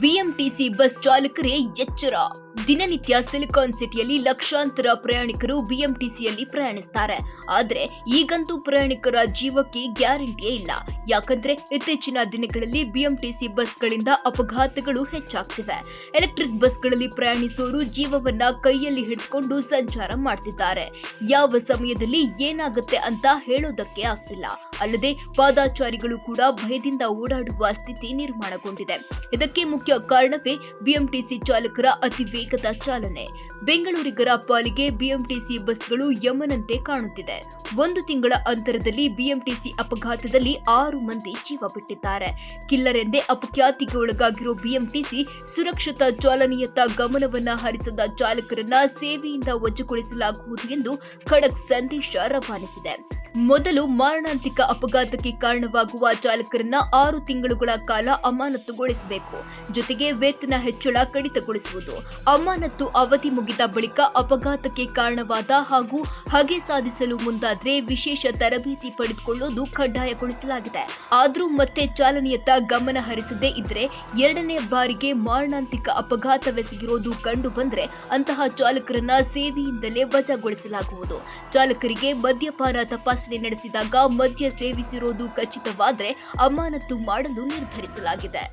BMTC bus ಚಾಲಕರೇ ಎಚ್ಚರ. ದಿನನಿತ್ಯ silicon ಸಿಟಿಯಲ್ಲಿ ಲಕ್ಷಾಂತರ ಪ್ರಯಾಣಿಕರು ಬಿಎಂಟಿಸಿಯಲ್ಲಿ ಪ್ರಯಾಣಿಸ್ತಾರೆ. ಆದ್ರೆ ಈಗಂತೂ ಪ್ರಯಾಣಿಕರ ಜೀವಕ್ಕೆ ಗ್ಯಾರಂಟಿಯೇ ಇಲ್ಲ. ಯಾಕಂದ್ರೆ ಇತ್ತೀಚಿನ ದಿನಗಳಲ್ಲಿ ಬಿಎಂಟಿಸಿ ಬಸ್ಗಳಿಂದ ಅಪಘಾತಗಳು ಹೆಚ್ಚಾಗ್ತಿವೆ. ಎಲೆಕ್ಟ್ರಿಕ್ ಬಸ್ಗಳಲ್ಲಿ ಪ್ರಯಾಣಿಸೋರು ಜೀವವನ್ನ ಕೈಯಲ್ಲಿ ಹಿಡಿದುಕೊಂಡು ಸಂಚಾರ ಮಾಡ್ತಿದ್ದಾರೆ. ಯಾವ ಸಮಯದಲ್ಲಿ ಏನಾಗುತ್ತೆ ಅಂತ ಹೇಳೋದಕ್ಕೆ ಆಗ್ತಿಲ್ಲ. ಅಲ್ಲದೆ ಪಾದಾಚಾರಿಗಳು ಕೂಡ ಭಯದಿಂದ ಓಡಾಡುವ ಸ್ಥಿತಿ ನಿರ್ಮಾಣಗೊಂಡಿದೆ. ಇದಕ್ಕೆ ಮುಖ್ಯ ಕಾರಣವೇ ಬಿಎಂಟಿಸಿ ಚಾಲಕರ ಅತಿ ವೇಗದ ಚಾಲನೆ ಬೆಂಗಳೂರಿಗರ ಪಾಲಿಗೆ ಬಿಎಂಟಿಸಿ ಬಸ್ಗಳು ಯಮನಂತೆ ಕಾಣುತ್ತಿದೆ. ಒಂದು ತಿಂಗಳ ಅಂತರದಲ್ಲಿ ಬಿಎಂಟಿಸಿ ಅಪಘಾತದಲ್ಲಿ ಆರು ಮಂದಿ ಜೀವ ಬಿಟ್ಟಿದ್ದಾರೆ. ಕಿಲ್ಲರೆಂದೇ ಅಪಖ್ಯಾತಿಗೆ ಒಳಗಾಗಿರೋ ಬಿಎಂಟಿಸಿ ಸುರಕ್ಷತಾ ಚಾಲನೆಯತ್ತ ಗಮನವನ್ನ ಹರಿಸದ ಚಾಲಕರನ್ನ ಸೇವೆಯಿಂದ ವಜುಗೊಳಿಸಲಾಗುವುದು ಎಂದು ಖಡಕ್ ಸಂದೇಶ ರವಾನಿಸಿದೆ. ಮೊದಲು ಮಾರಣಾಂತಿಕ ಅಪಘಾತಕ್ಕೆ ಕಾರಣವಾಗುವ ಚಾಲಕರನ್ನ ಆರು ತಿಂಗಳುಗಳ ಕಾಲ ಅಮಾನತುಗೊಳಿಸಬೇಕು. ಜೊತೆಗೆ ವೇತನ ಹೆಚ್ಚಳ ಕಡಿತಗೊಳಿಸುವುದು. ಅಮಾನತು ಅವಧಿ ಮುಗಿದ ಬಳಿಕ ಅಪಘಾತಕ್ಕೆ ಕಾರಣವಾದ ಹಾಗೂ ಹಗೆ ಸಾಧಿಸಲು ಮುಂದಾದ್ರೆ ವಿಶೇಷ ತರಬೇತಿ ಪಡೆದುಕೊಳ್ಳುವುದು ಕಡ್ಡಾಯಗೊಳಿಸಲಾಗಿದೆ. ಆದರೂ ಮತ್ತೆ ಚಾಲನೆಯತ್ತ ಗಮನ ಹರಿಸದೇ ಇದ್ರೆ ಎರಡನೇ ಬಾರಿಗೆ ಮಾರಣಾಂತಿಕ ಅಪಘಾತವೆಸಗಿರೋದು ಕಂಡು ಬಂದ್ರೆ ಅಂತಹ ಚಾಲಕರನ್ನ ಸೇವೆಯಿಂದಲೇ ವಜಾಗೊಳಿಸಲಾಗುವುದು. ಚಾಲಕರಿಗೆ ಮದ್ಯಪಾನ ತಪಾಸಣೆ ನಡೆಸಿದಾಗ ಮದ್ಯ ಸೇವಿಸಿರೋದು ಖಚಿತವಾದರೆ ಅಮಾನತು ಮಾಡಲು ನಿರ್ಧರಿಸಲಾಗಿದೆ.